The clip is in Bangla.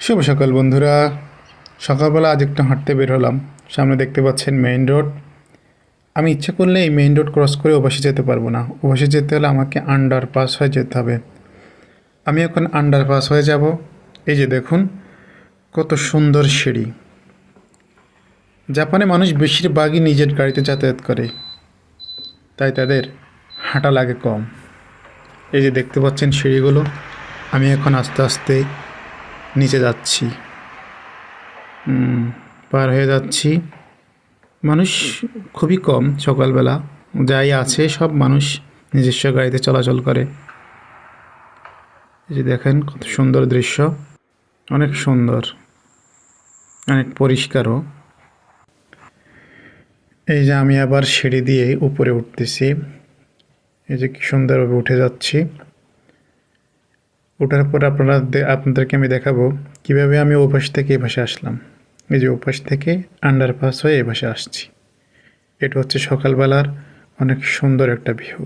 শুভ সকাল বন্ধুরা। সকালবেলা আজ একটু হাঁটতে বের হলাম। সামনে দেখতে পাচ্ছেন মেইন রোড আমি ইচ্ছে করলে এই মেইন রোড ক্রস করে ওপাশে যেতে পারব না। ওপাশে যেতে হলে আমাকে আন্ডার পাস হয়ে যেতে হবে। আমি এখন আন্ডার পাস হয়ে যাব। এই যে দেখুন, কত সুন্দর সিঁড়ি। জাপানে মানুষ বেশিরভাগই নিজের গাড়িতে যাতায়াত করে। তাই তাদের হাঁটা লাগে কম। এই যে দেখতে পাচ্ছেন সিঁড়িগুলো। আমি এখন আস্তে আস্তে নিচে যাচ্ছি। পার হয়ে যাচ্ছি। মানুষ খুবই কম সকালবেলা। যাই আছে, সব মানুষ নিজস্ব গাড়িতে চলাচল করে। এই যে দেখেন কত সুন্দর দৃশ্য। অনেক সুন্দর, অনেক পরিষ্কারও। এই যে আমি আবার সিঁড়ি দিয়ে উপরে উঠতেছি। এই যে কি সুন্দরভাবে উঠে যাচ্ছি। ওঠার পর আপনারা আপনাদেরকে আমি দেখাবো কীভাবে আমি ওপাশ থেকে এ পাশে আসলাম। এই যে ওপাশ থেকে আন্ডারপাস হয়ে এ পাশে আসছি। এটা হচ্ছে সকালবেলার অনেক সুন্দর একটা ভিউ